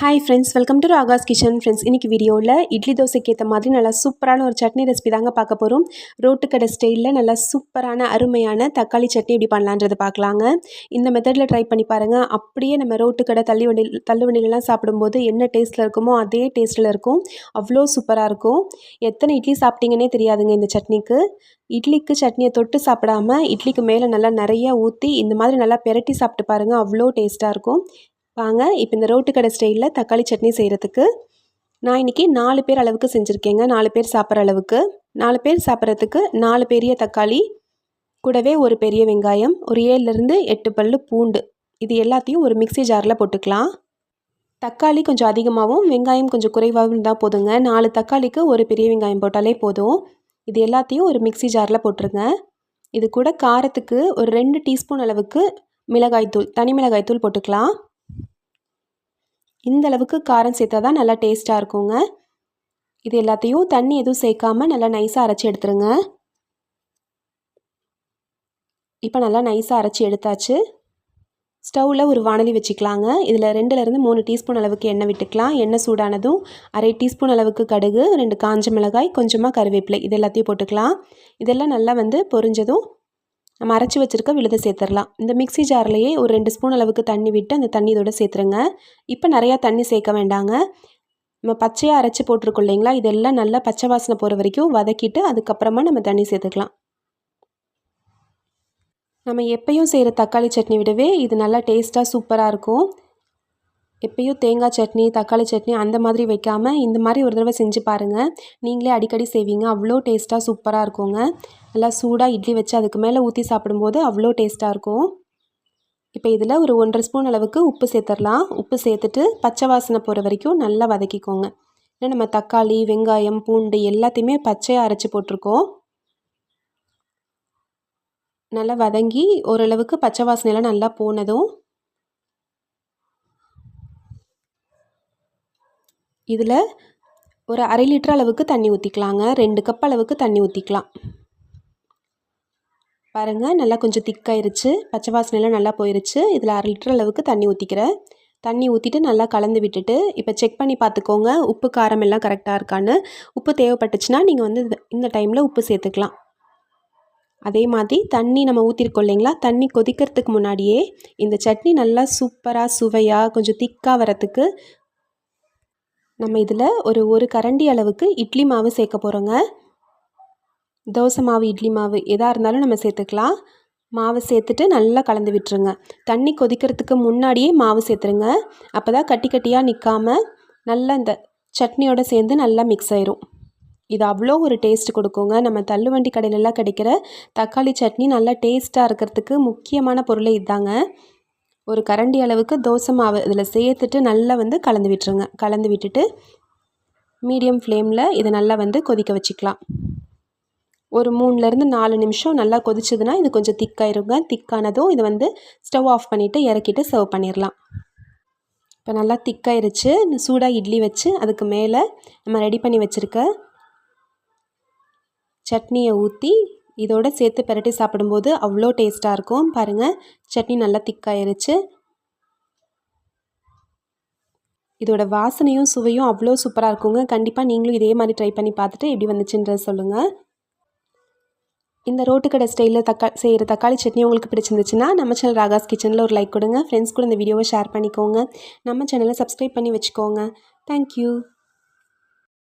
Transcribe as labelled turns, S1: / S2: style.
S1: Hi friends welcome to Raga's kitchen friends இன்றைக்கி வீடியோவில் இட்லி தோசைக்கு ஏற்ற மாதிரி நல்லா சூப்பரான ஒரு சட்னி ரெசிபி தாங்க பார்க்க போகிறோம் ரோட்டுக்கடை ஸ்டைலில் நல்லா சூப்பரான அருமையான தக்காளி சட்னி எப்படி பண்ணலான்றது பார்க்கலாங்க. இந்த மெத்தடில் ட்ரை பண்ணி பாருங்கள் அப்படியே நம்ம ரோட்டுக்கடை தள்ளி வண்டி தள்ளு வண்டியிலலாம் சாப்பிடும்போது என்ன டேஸ்ட்டில் இருக்குமோ அதே டேஸ்ட்டில் இருக்கும். அவ்வளோ சூப்பராக இருக்கும். எத்தனை இட்லி சாப்பிட்டீங்கன்னே தெரியாதுங்க இந்த சட்னிக்கு. இட்லிக்கு சட்னியை தொட்டு சாப்பிடாம இட்லிக்கு மேலே நல்லா நிறைய ஊற்றி இந்த மாதிரி நல்லா பெரட்டி சாப்பிட்டு பாருங்கள் அவ்வளோ டேஸ்ட்டாக இருக்கும். வாங்க. இப்போ இந்த ரோட்டு கடை ஸ்டைலில் தக்காளி சட்னி செய்கிறதுக்கு நான் இன்றைக்கி நாலு பேர் அளவுக்கு செஞ்சுருக்கேங்க. நாலு பேர் சாப்பிட்ற அளவுக்கு. நாலு பேர் சாப்பிட்றதுக்கு நாலு பெரிய தக்காளி கூடவே ஒரு பெரிய வெங்காயம் ஒரு ஏழுலேருந்து எட்டு பல் பூண்டு. இது எல்லாத்தையும் ஒரு மிக்சி ஜாரில் போட்டுக்கலாம். தக்காளி கொஞ்சம் அதிகமாகவும் வெங்காயம் கொஞ்சம் குறைவாகவும் இருந்தால் போதுங்க. நாலு தக்காளிக்கு ஒரு பெரிய வெங்காயம் போட்டாலே போதும். இது எல்லாத்தையும் ஒரு மிக்சி ஜாரில் போட்டுருங்க. இது கூட காரத்துக்கு ஒரு ரெண்டு டீஸ்பூன் அளவுக்கு மிளகாய்த்தூள் தனி மிளகாய்த்தூள் போட்டுக்கலாம். இந்த அளவுக்கு காரம் சேர்த்தா தான் நல்லா டேஸ்ட்டாக இருக்குங்க. இது எல்லாத்தையும் தண்ணி எதுவும் சேர்க்காமல் நல்லா நைஸாக அரைச்சி எடுத்துருங்க. இப்போ நல்லா நைஸாக அரைச்சி எடுத்தாச்சு. ஸ்டவ்வில் ஒரு வானலி வச்சுக்கலாங்க. இதில் ரெண்டுலேருந்து மூணு டீஸ்பூன் அளவுக்கு எண்ணெய் விட்டுக்கலாம். எண்ணெய் சூடானதும் அரை டீஸ்பூன் அளவுக்கு கடுகு ரெண்டு காஞ்ச மிளகாய் கொஞ்சமாக கருவேப்பிலை இது எல்லாத்தையும் போட்டுக்கலாம். இதெல்லாம் நல்லா வந்து பொரிஞ்சதும் நம்ம அரைச்சி வச்சுருக்க விழுதை சேர்த்துடலாம். இந்த மிக்சி ஜார்லேயே ஒரு ரெண்டு ஸ்பூன் அளவுக்கு தண்ணி விட்டு அந்த தண்ணி இதோட சேர்த்துருங்க. இப்போ நிறையா தண்ணி சேர்க்க வேண்டாங்க. நம்ம பச்சையாக அரைச்சி போட்டிருக்கோம் இல்லைங்களா? இதெல்லாம் நல்லா பச்சை வாசனை போகிற வரைக்கும் வதக்கிட்டு அதுக்கப்புறமா நம்ம தண்ணி சேர்த்துக்கலாம். நம்ம எப்பயும் செய்கிற தக்காளி சட்னி விடவே இது நல்லா டேஸ்ட்டாக சூப்பராக இருக்கும். எப்பயும் தேங்காய் சட்னி தக்காளி சட்னி அந்த மாதிரி வைக்காமல் இந்த மாதிரி ஒரு தடவை செஞ்சு பாருங்கள் நீங்களே அடிக்கடி செய்வீங்க. அவ்வளோ டேஸ்ட்டாக சூப்பராக இருக்குங்க. நல்லா சூடாக இட்லி வச்சு அதுக்கு மேலே ஊற்றி சாப்பிடும்போது அவ்வளோ டேஸ்ட்டாக இருக்கும். இப்போ இதில் ஒரு ஒன்றரை ஸ்பூன் அளவுக்கு உப்பு சேர்த்துடலாம். உப்பு சேர்த்துட்டு பச்சை வாசனை போகிற வரைக்கும் நல்லா வதக்கிக்கோங்க. ஏன்னா நம்ம தக்காளி வெங்காயம் பூண்டு எல்லாத்தையுமே பச்சையாக அரைச்சி போட்டிருக்கோம். நல்லா வதங்கி ஓரளவுக்கு பச்சை வாசனையெல்லாம் நல்லா போனதும் இதில் ஒரு அரை லிட்டர் அளவுக்கு தண்ணி ஊற்றிக்கலாங்க. ரெண்டு கப் அளவுக்கு தண்ணி ஊற்றிக்கலாம். பாருங்கள் நல்லா கொஞ்சம் திக்காயிருச்சு. பச்சை வாசனைலாம் நல்லா போயிருச்சு. இதில் அரை லிட்டர் அளவுக்கு தண்ணி ஊற்றிக்கிறேன். தண்ணி ஊற்றிட்டு நல்லா கலந்து விட்டுட்டு இப்போ செக் பண்ணி பார்த்துக்கோங்க உப்பு காரம் எல்லாம் கரெக்டாக இருக்கான்னு. உப்பு தேவைப்பட்டுச்சுன்னா நீங்கள் வந்து இந்த டைமில் உப்பு சேர்த்துக்கலாம். அதே மாதிரி தண்ணி நம்ம ஊற்றிருக்கோம் இல்லைங்களா? தண்ணி கொதிக்கிறதுக்கு முன்னாடியே இந்த சட்னி நல்லா சூப்பராக சுவையாக கொஞ்சம் திக்காக வரத்துக்கு நம்ம இதில் ஒரு ஒரு கரண்டி அளவுக்கு இட்லி மாவு சேர்க்க போகிறோங்க தோசை மாவு இட்லி மாவு எதாக இருந்தாலும் நம்ம சேர்த்துக்கலாம். மாவு சேர்த்துட்டு நல்லா கலந்து விட்டுருங்க. தண்ணி கொதிக்கிறதுக்கு முன்னாடியே மாவு சேர்த்துருங்க. அப்போ தான் கட்டி கட்டியாக நிற்காமல் நல்லா இந்த சட்னியோடு சேர்ந்து நல்லா மிக்ஸ் ஆயிரும். இது அவ்வளோ ஒரு டேஸ்ட் கொடுக்குங்க. நம்ம தள்ளுவண்டி கடையிலலாம் கிடைக்கிற தக்காளி சட்னி நல்லா டேஸ்ட்டாக இருக்கிறதுக்கு முக்கியமான பொருளே இதாங்க. ஒரு கரண்டி அளவுக்கு தோசை மாவு இதில் சேர்த்துட்டு நல்லா வந்து கலந்து விட்டுருங்க. கலந்து விட்டுட்டு மீடியம் ஃப்ளேமில் இதை நல்லா வந்து கொதிக்க வச்சுக்கலாம். ஒரு மூணுலேருந்து நாலு நிமிஷம் நல்லா கொதிச்சதுன்னா இது கொஞ்சம் திக்காயிருங்க திக்கானதும் இதை வந்து ஸ்டவ் ஆஃப் பண்ணிவிட்டு இறக்கிட்டு சர்வ் பண்ணிடலாம் இப்போ நல்லா திக்காயிருச்சு சூடாக இட்லி வச்சு அதுக்கு மேலே நம்ம ரெடி பண்ணி வச்சுருக்க சட்னியை ஊற்றி இதோட சேர்த்து பெரட்டி சாப்பிடும்போது அவ்வளோ டேஸ்ட்டாக இருக்கும். பாருங்கள் சட்னி நல்லா திக்காயிருச்சு. இதோட வாசனையும் சுவையும் அவ்வளோ சூப்பராக இருக்குங்க. கண்டிப்பாக நீங்களும் இதே மாதிரி ட்ரை பண்ணி பார்த்துட்டு எப்படி வந்துச்சுன்றது சொல்லுங்கள் இந்த ரோட்டுக்கடை ஸ்டைலில் தக்கா செய்கிற தக்காளி சட்னி உங்களுக்கு பிடிச்சிருந்துச்சுன்னா நம்ம சேனல் ராகாஸ் கிச்சனில் ஒரு லைக் கொடுங்க. ஃப்ரெண்ட்ஸ் கூட இந்த வீடியோவை ஷேர் பண்ணிக்கோங்க. நம்ம சேனலை சப்ஸ்கிரைப் பண்ணி வச்சுக்கோங்க. தேங்க்யூ